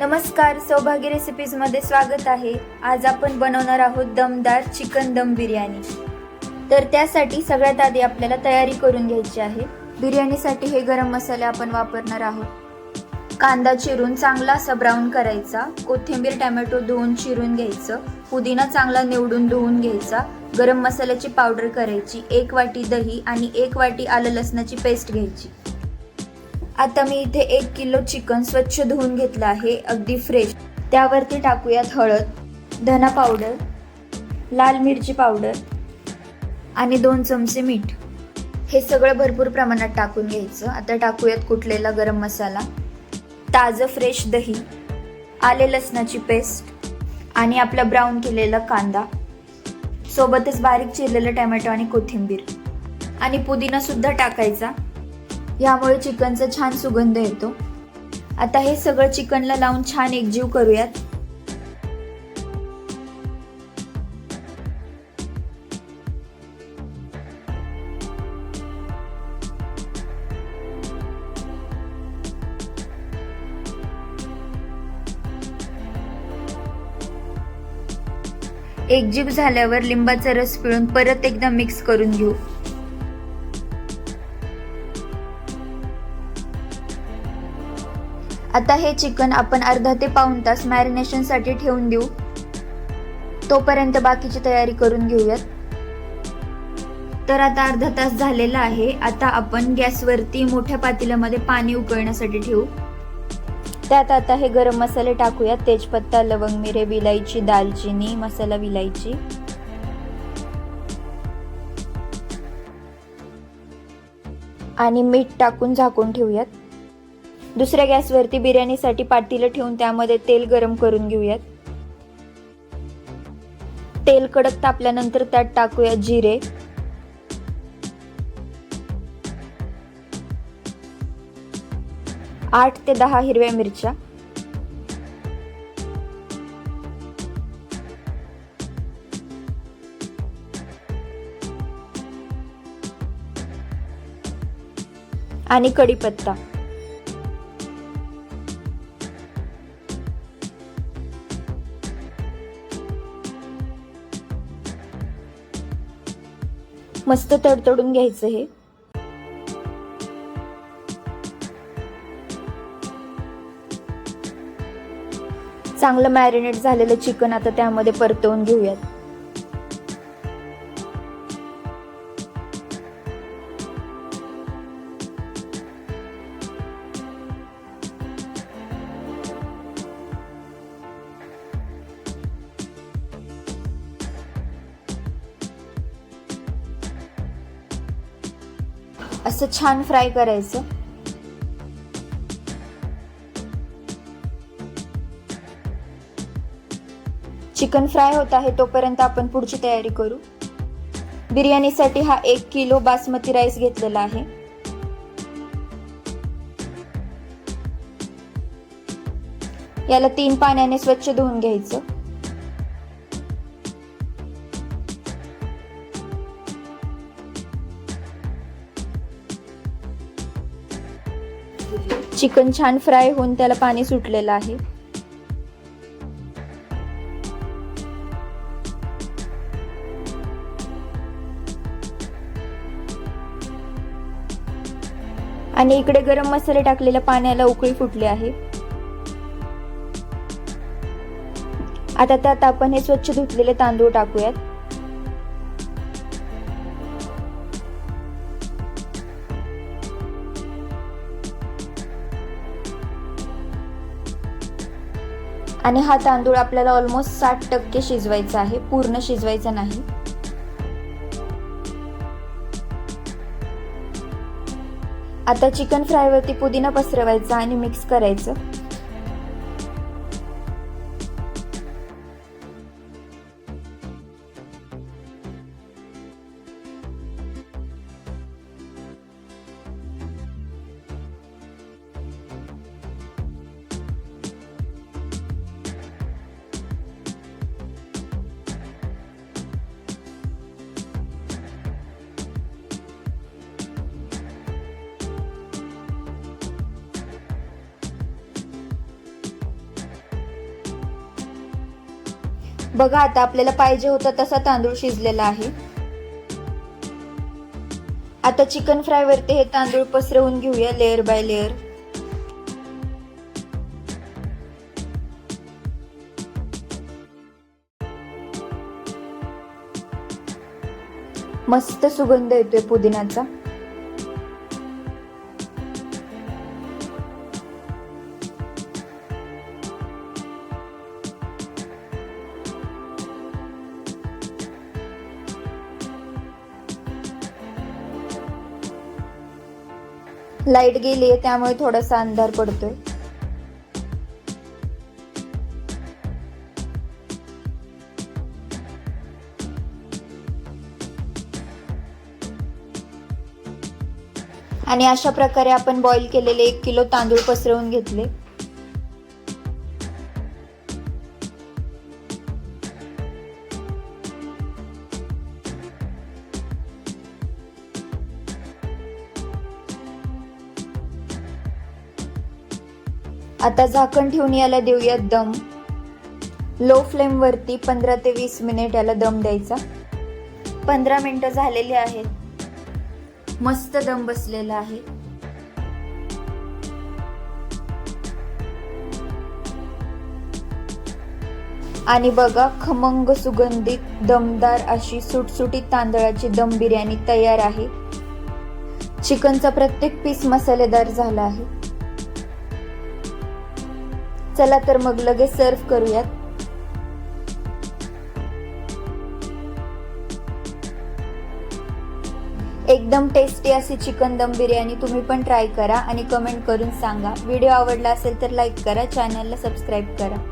नमस्कार सौभाग्य रेसिपीजमध्ये स्वागत आहे. आज आपण बनवणार आहोत दमदार चिकन दम बिर्याणी. तर त्यासाठी सगळ्यात आधी आपल्याला तयारी करून घ्यायची आहे. बिर्याणीसाठी हे गरम मसाले आपण वापरणार आहोत. कांदा चिरून चांगला असा ब्राऊन करायचा. कोथिंबीर टॅमॅटो धुवून चिरून घ्यायचं. पुदिना चांगला निवडून धुवून घ्यायचा. गरम मसाल्याची पावडर करायची. एक वाटी दही आणि एक वाटी आलं लसणाची पेस्ट घ्यायची. आता मी इथे एक किलो चिकन स्वच्छ धुवून घेतलं आहे अगदी फ्रेश त्यावरती टाकूयात हळद धना पावडर लाल मिरची पावडर आणि दोन चमचे मीठ. हे सगळं भरपूर प्रमाणात टाकून घ्यायचं. आता टाकूयात कुठलेला गरम मसाला. ताजं फ्रेश दही आले लसणाची पेस्ट आणि आपला ब्राऊन केलेला कांदा. सोबतच बारीक चिरलेलं टॅमॅटो आणि कोथिंबीर. आणि पुदिनासुद्धा टाकायचा. यामुळे चिकनचा छान सुगंध येतो. आता हे सगळं चिकनला लावून छान एकजीव करूयात. एकजीव झाल्यावर लिंबाचा रस पिळून परत एकदा मिक्स करून घेऊ. आता हे चिकन आपण अर्धा ते पाऊण तास मॅरिनेशनसाठी ठेवून देऊ. तोपर्यंत बाकीची तयारी करून घेऊयात. तर आता अर्धा तास झालेला आहे. आता आपण गॅसवरती मोठ्या पातेल्यामध्ये पाणी उकळण्यासाठी ठेवू. त्यात आता हे गरम मसाले टाकूयात. तेजपत्ता लवंग मिरे विलायची दालचिनी मसाला विलायची. आणि मीठ टाकून झाकून ठेवूयात. दुसऱ्या गॅसवरती बिर्याणीसाठी पाटीलं ठेवून त्यामध्ये तेल गरम करून घेऊयात. तेल कडक तापल्यानंतर त्यात टाकूया जिरे. आठ ते दहा हिरव्या मिरच्या. आणि कढीपत्ता. मस्त तडतडून घ्यायचं हे. चांगलं मॅरिनेट झालेलं चिकन आता त्यामध्ये परतवून घेऊयात. असं छान फ्राय करायचं. चिकन फ्राय होत आहे तोपर्यंत आपण पुढची तयारी करू. बिर्याणीसाठी हा एक किलो बासमती राईस घेतलेला आहे. याला तीन पाण्याने स्वच्छ धुवून घ्यायचं. चिकन छान फ्राय होऊन त्याला पाणी सुटलेलं आहे. आणि इकडे गरम मसाले टाकलेल्या पाण्याला उकळी फुटली आहे. आता त्यात आपण हे स्वच्छ धुतलेले तांदूळ टाकूयात. आणि हा तांदूळ आपल्याला ऑलमोस्ट साठ टक्के शिजवायचा आहे. पूर्ण शिजवायचा नाही. आता चिकन फ्रायवरती पुदिना पसरवायचा आणि मिक्स करायचं. बघा आता आपल्याला पाहिजे होता तसा तांदूळ शिजलेला आहे. आता चिकन फ्राय वरती हे तांदूळ पसरवून घेऊया लेअर बाय लेअर मस्त सुगंध येतोय पुदिनाचा लाइट गेली आहे त्यामुळे थोडासा अंधार पडतोय. आणि अशा प्रकारे आपण बॉईल केलेले एक किलो तांदूळ पसरवून घेतले. आता झाकण ठेवून याला देऊया दम. लो फ्लेमवरती पंधरा ते वीस मिनिट याला दम द्यायचा. पंधरा मिनटं झालेली आहेत. मस्त दम बसलेला आहे. आणि बघा खमंग सुगंधित दमदार अशी सुटसुटीत तांदळाची दम बिर्याणी तयार आहे. चिकनचा प्रत्येक पीस मसालेदार झाला आहे. चला तर मग लगेच सर्व करूयात. एकदम टेस्टी अशी चिकन दम बिर्याणी तुम्ही पण ट्राय करा आणि कमेंट करून सांगा. व्हिडिओ आवडला असेल तर लाईक करा चॅनलला सबस्क्राईब करा.